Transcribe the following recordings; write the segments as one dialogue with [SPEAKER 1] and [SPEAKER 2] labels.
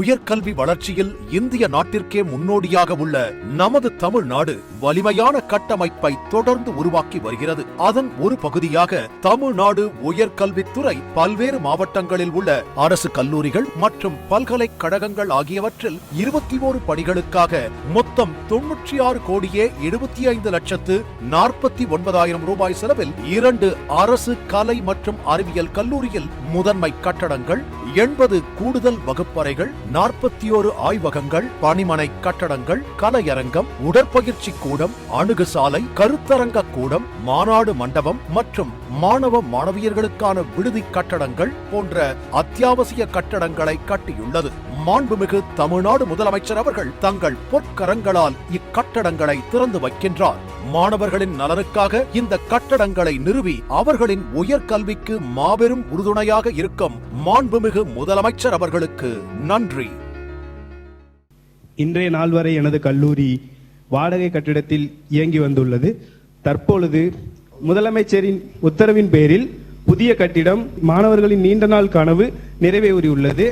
[SPEAKER 1] உயர்கல்வி வளர்ச்சியில் இந்திய நாட்டிற்கே முன்னோடியாக உள்ள நமது தமிழ்நாடு வலிமையான கட்டமைப்பை தொடர்ந்து உருவாக்கி வருகிறது. அதன் ஒரு பகுதியாக தமிழ்நாடு உயர்கல்வித்துறை பல்வேறு மாவட்டங்களில் உள்ள அரசு கல்லூரிகள் மற்றும் பல்கலைக்கழகங்கள் ஆகியவற்றில் இருபத்தி ஓரு பணிகளுக்காக மொத்தம் தொன்னூற்றி ஆறு கோடியே எழுபத்தி ஐந்து லட்சத்து நாற்பத்தி ஒன்பதாயிரம் ரூபாய் செலவில் இரண்டு அரசு கலை மற்றும் அறிவியல் கல்லூரியில் முதன்மை கட்டடங்கள் எண்பது கூடுதல் வகுப்பறைகள் நாற்பத்தி ஓரு ஆய்வகங்கள் பணிமனை கட்டடங்கள் கலையரங்கம் உடற்பயிற்சி கூடம் அணுகுசாலை கருத்தரங்க கூடம் மாநாடு மண்டபம் மற்றும் மாணவ மாணவியர்களுக்கான விடுதி கட்டடங்கள் போன்ற அத்தியாவசிய கட்டடங்களை கட்டியுள்ளது. மாண்புமிகு தமிழ்நாடு முதலமைச்சர் அவர்கள் தங்கள் பொற்கரங்களால் இக்கட்டடங்களை திறந்து வைக்கின்றார். மாணவர்களின் நலனுக்காக இந்த கட்டடங்களை நிறுவி அவர்களின் உயர்கல்விக்கு மாபெரும் உறுதுணையாக இருக்கும் மாண்புமிகு முதலமைச்சர் அவர்களுக்கு நன்றி.
[SPEAKER 2] இன்றைய நாள் வரை எனது கல்லூரி வாடகை கட்டிடத்தில் இயங்கி வந்துள்ளது. தற்பொழுது முதலமைச்சரின் உத்தரவின் பேரில் புதிய கட்டிடம் மாணவர்களின் நீண்ட நாள் கனவு நிறைவேறியுள்ளது.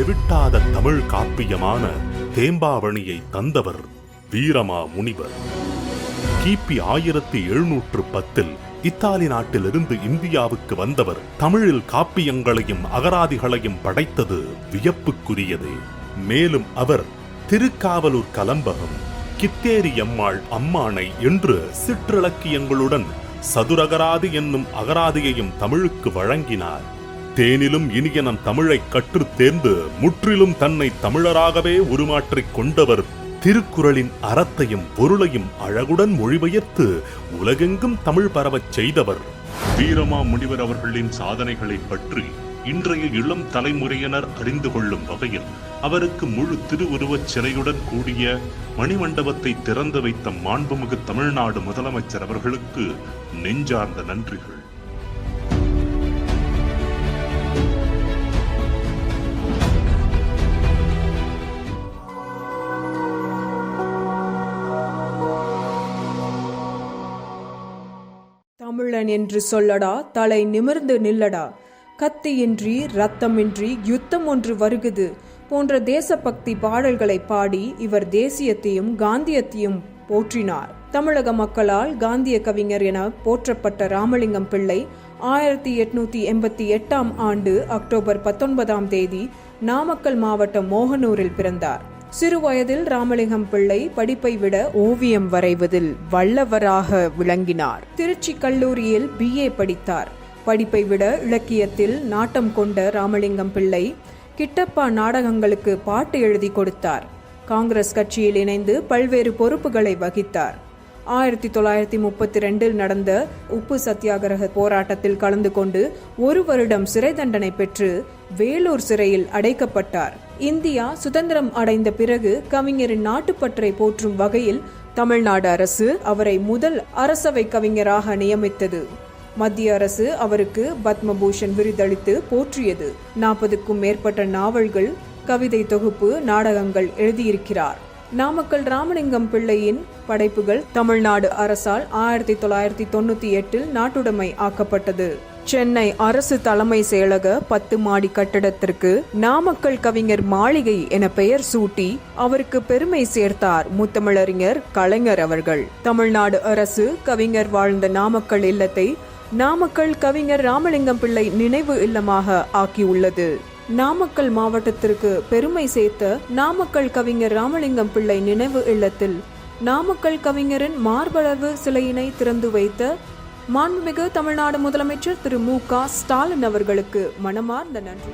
[SPEAKER 3] தெவிட்டாத தமிழ் காப்பியமான தேம்பாவணியை தந்தவர் வீரமா முனிவர். கிபி ஆயிரத்தி எழுநூற்று பத்தில் இத்தாலி நாட்டிலிருந்து இந்தியாவுக்கு வந்தவர் தமிழில் காப்பியங்களையும் அகராதிகளையும் படைத்தது வியப்புக்குரியது. மேலும் அவர் திருக்காவலூர் கலம்பகம் கித்தேரி அம்மாள் அம்மானை என்று சிற்றிலக்கியங்களுடன் சதுரகராதி என்னும் அகராதியையும் தமிழுக்கு வழங்கினார். தேனிலும் இனிய நம் தமிழை கற்றுத் தேர்ந்து முற்றிலும் தன்னை தமிழராகவே உருமாற்றிக் கொண்டவர் திருக்குறளின் அறத்தையும் பொருளையும் அழகுடன் மொழிபெயர்த்து உலகெங்கும் தமிழ் பரவச் செய்தவர். வீரமா முனிவர் அவர்களின் சாதனைகளைப் பற்றி இன்றைய இளம் தலைமுறையினர் அறிந்து கொள்ளும் வகையில் அவருக்கு முழு திருவுருவச் சிலையுடன் கூடிய மணிமண்டபத்தை திறந்து வைத்த மாண்புமிகு தமிழ்நாடு முதலமைச்சர் அவர்களுக்கு நெஞ்சார்ந்த நன்றிகள்.
[SPEAKER 4] தமிழன் என்று சொல்லடா தலை நிமிர்ந்து நில்லடா. கத்தியின்றி ரத்தமின்றி யுத்தம் ஒன்று வருகுது. போன்ற தேசபக்தி பாடல்களை பாடி இவர் தேசியத்தையும் காந்தியத்தையும் போற்றினார். தமிழக மக்களால் காந்திய கவிஞர் என போற்றப்பட்ட ராமலிங்கம் பிள்ளை ஆயிரத்தி எட்நூத்தி எண்பத்தி எட்டாம் ஆண்டு அக்டோபர் பத்தொன்பதாம் தேதி நாமக்கல் மாவட்டம் மோகனூரில் பிறந்தார். சிறுவயதில் ராமலிங்கம் பிள்ளை படிப்பை விட ஓவியம் வரைவதில் வல்லவராக விளங்கினார். திருச்சி கல்லூரியில் பிஏ படித்தார். படிப்பை விட இலக்கியத்தில் நாட்டம் கொண்ட ராமலிங்கம் பிள்ளை கிட்டப்பா நாடகங்களுக்கு பாட்டு எழுதி கொடுத்தார். காங்கிரஸ் கட்சியில் இணைந்து பல்வேறு பொறுப்புகளை வகித்தார். ஆயிரத்தி தொள்ளாயிரத்தி முப்பத்தி ரெண்டில் நடந்த உப்பு சத்தியாகிரக போராட்டத்தில் கலந்து கொண்டு ஒரு வருடம் சிறை தண்டனை பெற்று வேலூர் சிறையில் அடைக்கப்பட்டார். இந்தியா சுதந்திரம் அடைந்த பிறகு கவிஞரின் நாட்டுப்பற்றை போற்றும் வகையில் தமிழ்நாடு அரசு அவரை முதல் அரசவை கவிஞராக நியமித்தது. மத்திய அரசு அவருக்கு பத்மபூஷன் விருதளித்து போற்றியது. நாற்பதுக்கும் மேற்பட்ட நாவல்கள் கவிதை தொகுப்பு நாடகங்கள் எழுதியிருக்கிறார். நாமக்கல் ராமலிங்கம் பிள்ளையின் படைப்புகள் தமிழ்நாடு அரசால் ஆயிரத்தி தொள்ளாயிரத்தி தொண்ணூத்தி எட்டில் நாட்டுடைமை ஆக்கப்பட்டது. சென்னை அரசு தலைமை செயலக பத்து மாடி கட்டடத்திற்கு நாமக்கல் கவிஞர் மாளிகை என பெயர் சூட்டி அவருக்கு பெருமை சேர்த்தார் முத்தமிழறிஞர் கலைஞர் அவர்கள். தமிழ்நாடு அரசு கவிஞர் வாழ்ந்த நாமக்கல் இல்லத்தை நாமக்கல் கவிஞர் ராமலிங்கம் பிள்ளை நினைவு இல்லமாக ஆக்கியுள்ளது. நாமக்கல் மாவட்டத்திற்கு பெருமை சேர்த்த நாமக்கல் கவிஞர் ராமலிங்கம் பிள்ளை நினைவு இல்லத்தில் நாமக்கல் கவிஞரின் மார்பளவு சிலையினை திறந்து வைத்த மாண்புமிகு தமிழ்நாடு முதலமைச்சர் திரு மு க ஸ்டாலின் அவர்களுக்கு மனமார்ந்த நன்றி.